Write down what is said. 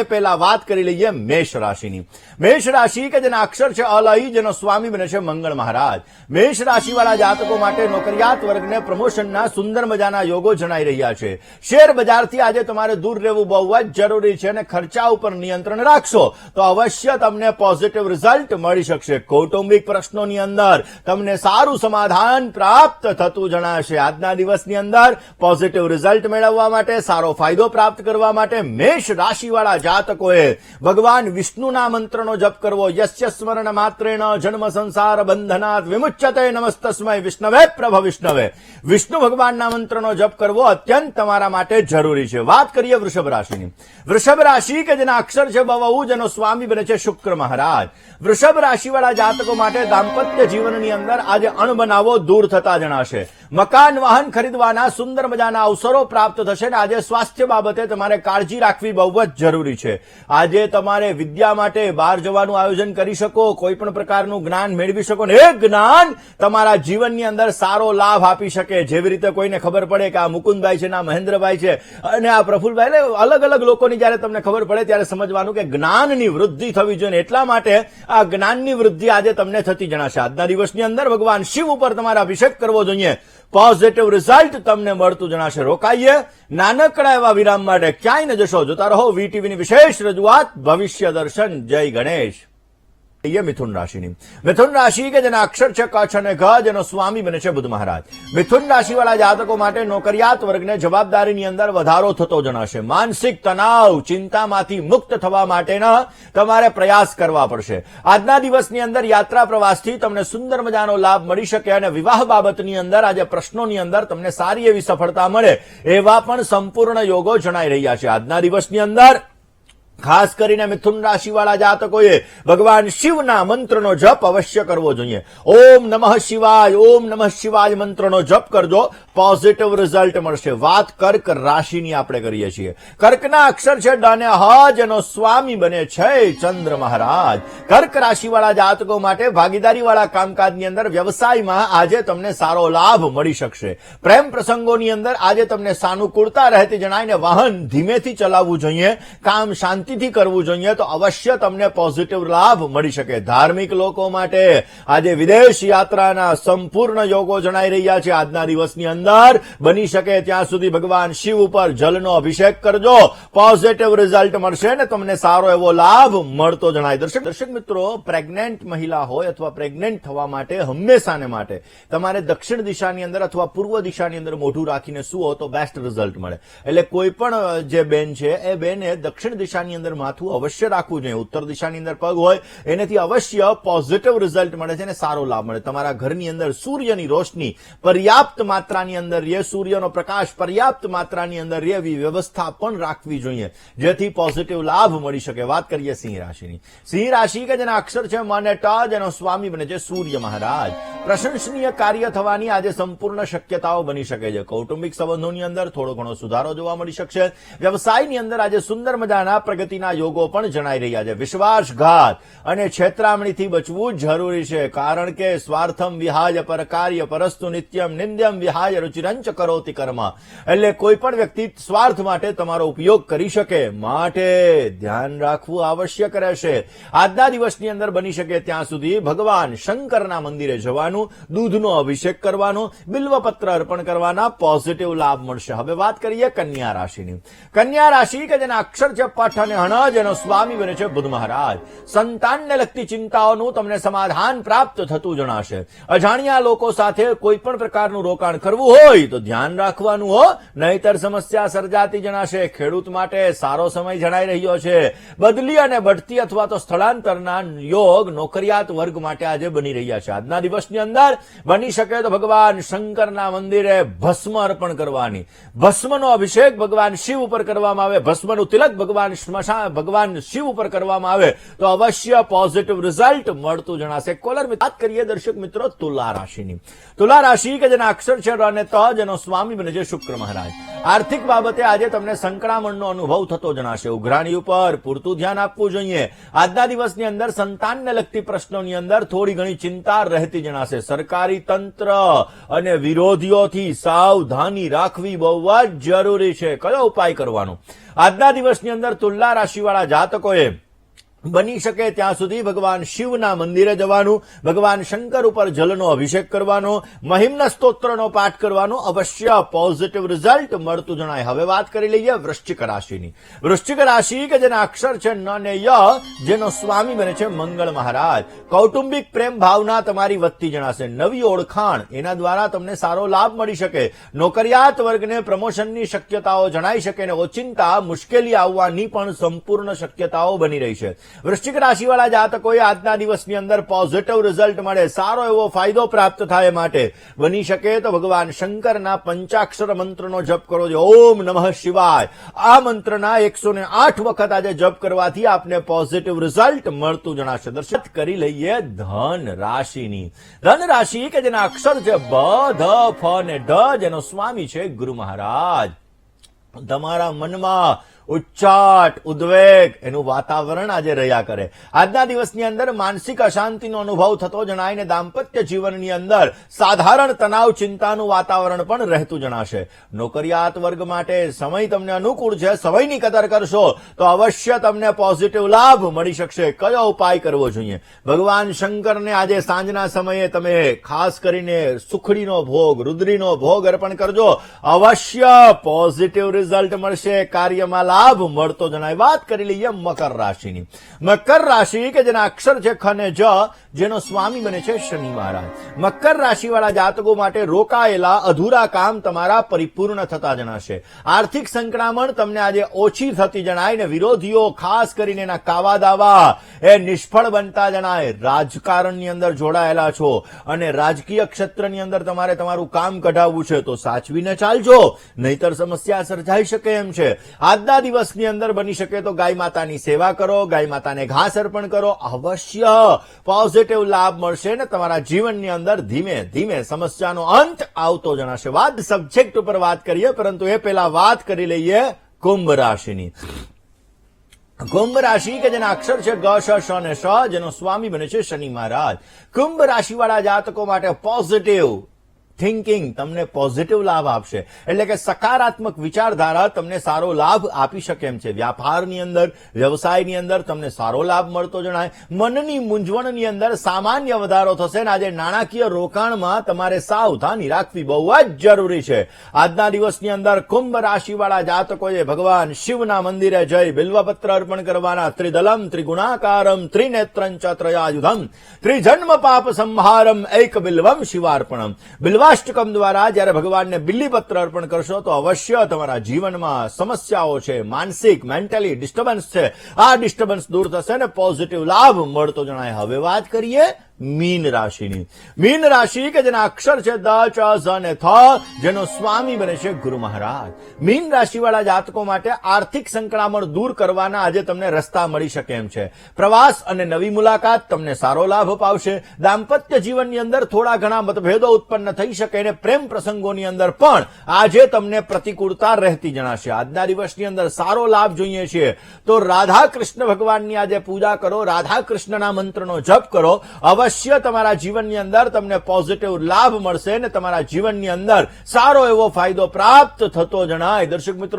એ પહેલા વાત કરી લઈએ મેષ રાશિની. મેષ રાશિ કે જેના અક્ષર છે અલહી, જેનો સ્વામી બને છે મંગળ મહારાજ. મેષ રાશિવાળા જાતકો માટે નોકરિયાત વર્ગને પ્રમોશનના સુંદર મજાના યોગો જણાઈ રહ્યા છે. શેર બજારથી આજે તમારે દૂર રહેવું બહુ જ જરૂરી છે અને ખર્ચા ઉપર નિયંત્રણ રાખશો તો અવશ્ય તમને પોઝિટિવ રિઝલ્ટ મળી શકશે. કૌટુંબિક પ્રશ્નોની અંદર તમને સારું સમાધાન પ્રાપ્ત થતું જણાશે. આજના દિવસની અંદર પોઝિટિવ રિઝલ્ટ મેળવવા માટે સારો ફાયદો પ્રાપ્ત કરવા માટે મેષ રાશિવાળા જાતકોએ ભગવાન વિષ્ણુના મંત્રનો જપ કરવો. યસ્ય સ્મરણ માત્રેણ જન્મ સંસાર બંધનાથ વિમુચ્યતે નમસ્તસ્મય વિષ્ણવે પ્રભ વિષ્ણવે. વિષ્ણુ ભગવાનના મંત્રનો જપ કરવો અત્યંત તમારા માટે જરૂરી છે. વાત કરીએ વૃષભ રાશિની. વૃષભ રાશિ કે જેના અક્ષર છે બહુ જેનો સ્વામી બને છે શુક્ર મહારાજ. વૃષભ રાશિવાળા જાતકો માટે દાંપત્ય જીવનની અંદર આજે અણબનાવો દૂર થતા જણાશે. મકાન, વાહન ખરીદવાના, સુંદર મજાના અવસરો પ્રાપ્ત થશે અને આજે સ્વાસ્થ્ય બાબતે તમારે કાળજી રાખવી બહુ જ જરૂરી છે. આજે તમારે વિદ્યા માટે બહાર જવાનું આયોજન કરી શકો, કોઈ પણ પ્રકારનું જ્ઞાન મેળવી શકો ને એ જ્ઞાન તમારા જીવનની અંદર સારો લાભ આપી શકે. જેવી રીતે કોઈને ખબર પડે કે આ મુકુંદભાઈ છે ને આ મહેન્દ્રભાઈ છે અને આ પ્રફુલભાઈ, એટલે અલગ અલગ લોકોની જયારે તમને ખબર પડે ત્યારે સમજવાનું કે જ્ઞાનની વૃદ્ધિ થવી જોઈએ એટલા માટે આ જ્ઞાનની વૃદ્ધિ આજે તમને થતી જણાશે. આજના દિવસની અંદર ભગવાન શિવ ઉપર તમારે અભિષેક કરવો જોઈએ. પોઝિટિવ રિઝલ્ટ તમને મળતું જણાશે. રોકાઈએ. નાનકડા એવા વિરામ માટે ક્યાંય ન જશો. જોતા રહો, વીટીવીની વિશેષ રજૂઆત. ભવિષ્ય દર્શન. જય ગણેશ. મિથુન રાશિની. મિથુન રાશિ કે જેના અક્ષર છે કચ્છ અને ઘ, જેનો સ્વામી બને છે બુધ મહારાજ. મિથુન રાશિવાળા જાતકો માટે નોકરિયાત વર્ગને જવાબદારીની અંદર વધારો થતો જણાશે. માનસિક તણાવ ચિંતામાંથી મુક્ત થવા માટેના તમારે પ્રયાસ કરવા પડશે. આજના દિવસની અંદર યાત્રા પ્રવાસથી તમને સુંદર મજાનો લાભ મળી શકે અને વિવાહ બાબતની અંદર આજે પ્રશ્નોની અંદર તમને સારી એવી સફળતા મળે એવા પણ સંપૂર્ણ યોગો જણાઈ રહ્યા છે. આજના દિવસની અંદર ખાસ કરીને મિથુન રાશિવાળા જાતકોએ ભગવાન શિવના મંત્રનો જપ અવશ્ય કરવો જોઈએ. ઓમ નમઃ શિવાય, ઓમ નમઃ શિવાય મંત્રનો જપ કરજો. પોઝિટિવ રિઝલ્ટ મળશે. વાત કર્ક રાશિની આપણે કરીએ છીએ. કર્કના અક્ષર છે ડને અને હ જેનો સ્વામી બને છે ચંદ્ર મહારાજ. કર્ક રાશિવાળા જાતકો માટે ભાગીદારીવાળા કામકાજની અંદર વ્યવસાયમાં આજે તમને સારો લાભ મળી શકશે. પ્રેમ પ્રસંગોની અંદર આજે તમને સાનુકૂળતા રહેતી જણાય ને વાહન ધીમેથી ચલાવવું જોઈએ. કામ શાંતિ શાંતિથી કરવું જોઈએ તો અવશ્ય તમને પોઝિટિવ લાભ મળી શકે. ધાર્મિક લોકો માટે આજે વિદેશ યાત્રાના સંપૂર્ણ યોગો જણાઈ રહ્યા છે. આજના દિવસની અંદર બની શકે ત્યાં સુધી ભગવાન શિવ ઉપર જલનો અભિષેક કરજો. પોઝિટિવ રિઝલ્ટ મળશે ને તમને સારો એવો લાભ મળતો જણાય. દર્શક દર્શક મિત્રો પ્રેગ્નેન્ટ મહિલા હોય અથવા પ્રેગ્નેન્ટ થવા માટે હંમેશાને માટે તમારે દક્ષિણ દિશાની અંદર અથવા પૂર્વ દિશાની અંદર મોઢું રાખીને સુવો તો બેસ્ટ રિઝલ્ટ મળે. એટલે કોઈ પણ જે બેન છે, એ બેને દક્ષિણ દિશાની અંદર માથું અવશ્ય રાખવું જોઈએ. ઉત્તર દિશાની અંદર પગ હોય, એનાથી અવશ્ય પોઝિટિવ રિઝલ્ટ મળે છે અને સારો લાભ મળે. તમારા ઘરની અંદર સૂર્યની રોશની પર્યાપ્ત માત્રાની અંદર રહે, સૂર્યનો પ્રકાશ પર્યાપ્ત માત્રાની અંદર રહે એવી વ્યવસ્થા પણ રાખવી જોઈએ, જેથી પોઝિટિવ લાભ મળી શકે. વાત કરીએ સિંહ રાશિની. સિંહ રાશિ કે જેના અક્ષર છે મને ટ જેનો સ્વામી બને છે સૂર્ય મહારાજ. પ્રશંસનીય કાર્ય થવાની આજે સંપૂર્ણ શક્યતાઓ બની શકે છે. કૌટુંબિક સંબંધોની અંદર થોડો ઘણો સુધારો જોવા મળી શકશે. વ્યવસાયની અંદર આજે સુંદર મજાના પ્રગતિના યોગો પણ જણાઈ રહ્યા છે. વિશ્વાસઘાત અને છેતરામણીથી બચવું જરૂરી છે. કારણ કે સ્વાર્થમ વિહાય પર કાર્ય પરસ્તુ નિત્યમ નિંદ્યમ વિહાય રુચિરંચ કરોતિ કર્મ. એટલે કોઈ પણ વ્યક્તિ સ્વાર્થ માટે તમારો ઉપયોગ કરી શકે. માટે ધ્યાન રાખવું આવશ્યક રહેશે. આજના દિવસની અંદર બની શકે ત્યાં સુધી ભગવાન શંકરના મંદિરે જવાનું, દૂધનો અભિષેક કરવાનો, બિલ્વપત્ર અર્પણ કરવાના પોઝિટિવ લાભ મળશે. હવે વાત કરીએ કન્યા રાશિની. કન્યા રાશિ કે જેના અક્ષર છે પઠ અને હણ એનો સ્વામી બને છે બુદ્ધ મહારાજ. સંતાનને લગતી ચિંતાઓનું તમને સમાધાન પ્રાપ્ત થતું જણાશે. અજાણ્યા લોકો સાથે કોઈ પણ પ્રકારનું રોકાણ કરવું હોય તો ધ્યાન રાખવાનું હો, નહીતર સમસ્યા સર્જાતી જણાશે. ખેડૂત માટે સારો સમય જણાઈ રહ્યો છે. બદલી અને બઢતી અથવા તો સ્થળાંતરના યોગ નોકરિયાત વર્ગ માટે આજે બની રહ્યા છે. આજના દિવસની અંદર બની શકે તો ભગવાન શંકરના મંદિરે ભસ્મ અર્પણ કરવાની. ભસ્મનો અભિષેક ભગવાન શિવ ઉપર કરવામાં આવે. ભસ્મનું તિલક ભગવાન ભગવાન શિવ ઉપર કરવામાં આવે, તો અવશ્ય પોઝિટિવ રિઝલ્ટ મળતું જણાશે. કોલર વાત કરીએ દર્શક મિત્રો તુલા રાશિની. તુલા રાશિ કે જેના અક્ષર છે અને ત જેનો સ્વામી બને છે શુક્ર મહારાજ. આર્થિક બાબતે આજે તમને સંકળામણનો અનુભવ થતો જણાશે. ઉઘરાણી ઉપર પૂરતું ધ્યાન આપવું જોઈએ. આજના દિવસની અંદર સંતાનને લગતી પ્રશ્નોની અંદર થોડી ઘણી ચિંતા રહેતી જણાશે. સરકારી તંત્ર અને વિરોધીઓથી સાવધાની રાખવી બહુ જ જરૂરી છે. કયો ઉપાય કરવાનો? આજના દિવસની અંદર તુલના રાશિવાળા જાતકોએ બની શકે ત્યાં સુધી ભગવાન શિવના મંદિરે જવાનું, ભગવાન શંકર ઉપર જલનો અભિષેક કરવાનો, મહિમના સ્તોત્રનો પાઠ કરવાનો, અવશ્ય પોઝિટિવ રિઝલ્ટ મળતું જણાય. હવે વાત કરી લઈએ વૃશ્ચિક રાશિની. વૃશ્ચિક રાશિ કે જેના અક્ષર છે ન ને ય, જેનો સ્વામી બને છે મંગળ મહારાજ. કૌટુંબિક પ્રેમ ભાવના તમારી વધતી જણાશે. નવી ઓળખાણ, એના દ્વારા તમને સારો લાભ મળી શકે. નોકરિયાત વર્ગને પ્રમોશનની શક્યતાઓ જણાઈ શકે અને ઓચિંતા, મુશ્કેલી આવવાની પણ સંપૂર્ણ શક્યતાઓ બની રહી છે. વૃશ્ચિક રાશિવાળા જાતકોએ આજના દિવસની અંદર પોઝિટિવ રિઝલ્ટ મળે, સારો એવો ફાયદો પ્રાપ્ત થાય માટે. બની શકે તો ભગવાન શંકરના પંચાક્ષર મંત્રનો જપ કરો છો ઓમ નમઃ શિવાય. આ મંત્રના એકસો ને આઠ વખત આજે જપ કરવાથી આપને પોઝિટિવ રિઝલ્ટ મળતું જણાશે. દર્શક કરી લઈએ ધન રાશિની. ધન રાશિ કે જેના અક્ષર છે બ, ધ, ફ ને ઢ, જેનો સ્વામી છે ગુરુ મહારાજ. તમારા મનમાં ઉચ્ચાટ, ઉદ્વેગ, એનું વાતાવરણ આજે રહ્યા કરે. આજના દિવસની અંદર માનસિક અશાંતિનો અનુભવ થતો જણાય દાંપત્ય જીવનની અંદર સાધારણ તણાવ, ચિંતાનું વાતાવરણ પણ રહેતું જણાશે. નોકરિયાત વર્ગ માટે સમય તમને અનુકૂળ છે, સમયની કદર કરશો, તો અવશ્ય તમને પોઝિટિવ લાભ મળી શકશે. કયો ઉપાય કરવો જોઈએ? ભગવાન શંકરને આજે સાંજના સમયે તમે ખાસ કરીને સુખડીનો ભોગ, રુદ્રીનો ભોગ અર્પણ કરજો. અવશ્ય પોઝિટિવ રિઝલ્ટ મળશે કાર્યમાં લાભ મળતો જણાય. વાત કરી લઈએ મકર રાશિની. મકર રાશિ કે જેના અક્ષર છે ખ ને જ, જેનો સ્વામી બને છે શનિ મહારાજ. મકર રાશિવાળા જાતકો માટે રોકાયેલા અધૂરા કામ તમારા પરિપૂર્ણ થતા જણાશે. આર્થિક સંક્રમણ તમને આજે ઓછી થતી જણાય ને વિરોધીઓ ખાસ કરીને એના કાવા દાવા એ નિષ્ફળ બનતા જણાય. રાજકારણની અંદર જોડાયેલા છો અને રાજકીય ક્ષેત્રની અંદર તમારે તમારું કામ કઢાવવું છે તો સાચવીને ચાલજો. નહીતર સમસ્યા સર્જાઈ શકે એમ છે. આજના દિવસની અંદર બની શકે તો ગાય માતાની સેવા કરો, ગાય માતાને ઘાસ અર્પણ કરો. અવશ્ય પોઝિટિવ લાભ મળશે ને તમારા જીવનની અંદર ધીમે ધીમે સમસ્યાનો અંત આવતો જણાશે. વાત સબ્જેક્ટ ઉપર વાત કરીએ, પરંતુ એ પહેલા વાત કરી લઈએ કુંભ રાશિની. કુંભ રાશિ કે જેના અક્ષર છે ગ, શ શ અને શ, જેનો સ્વામી બને છે શનિ મહારાજ. કુંભ રાશિવાળા જાતકો માટે પોઝિટિવ થિંકિંગ તમને પોઝિટિવ લાભ આપશે. એટલે કે સકારાત્મક વિચારધારા તમને સારો લાભ આપી શકે એમ છે. વ્યાપારની અંદર, વ્યવસાયની અંદર તમને સારો લાભ મળતો જણાય. મનની મૂંઝવણની અંદર સામાન્ય વધારો થશે અને આજે નાણાકીય રોકાણમાં તમારે સાવધાની રાખવી બહુ જ જરૂરી છે. આજના દિવસની અંદર કુંભ રાશિવાળા જાતકોએ ભગવાન શિવના મંદિરે જઈ બિલ્વપત્ર અર્પણ કરવાના ત્રિદલમ, ત્રિગુણાકારમ ત્રિનેત્રં ચ ત્રયાયુધમ ત્રિજન્મ પાપ સંહારમ એક બિલ્વમ શિવાર્પણમ બિલ્વાષ્ટકમ દ્વારા જ્યારે ભગવાનને બિલ્લીપત્ર અર્પણ કરશો, તો અવશ્ય તમારા જીવનમાં સમસ્યાઓ છે, માનસિક, મેન્ટલી ડિસ્ટર્બન્સ છે. આ ડિસ્ટર્બન્સ દૂર થશે ને પોઝિટિવ લાભ મળતો જણાય. હવે વાત કરીએ મીન રાશિની. મીન રાશિ કે જેના અક્ષર છે દ, ચ, ઝ અને થ, જેનો સ્વામી બને છે ગુરુ મહારાજ. મીન રાશિવાળા જાતકો માટે આર્થિક સંકળામણ દૂર કરવાના આજે તમને રસ્તા મળી શકે એમ છે. પ્રવાસ અને નવી મુલાકાત તમને સારો લાભ અપાવશે. દાંપત્ય જીવનની અંદર થોડા ઘણા મતભેદો ઉત્પન્ન થઈ શકે અને પ્રેમ પ્રસંગોની અંદર પણ આજે તમને પ્રતિકૂળતા રહેતી જણાશે. આજના દિવસની અંદર સારો લાભ જોઈએ છીએ તો રાધા કૃષ્ણ ભગવાનની આજે પૂજા કરો રાધા કૃષ્ણના મંત્રનો જપ કરો. અવશ્ય તમારા જીવનની અંદર તમને પોઝિટિવ લાભ મળશે ને તમારા જીવનની અંદર સારો એવો ફાયદો પ્રાપ્ત થતો જણાય. દર્શક મિત્રો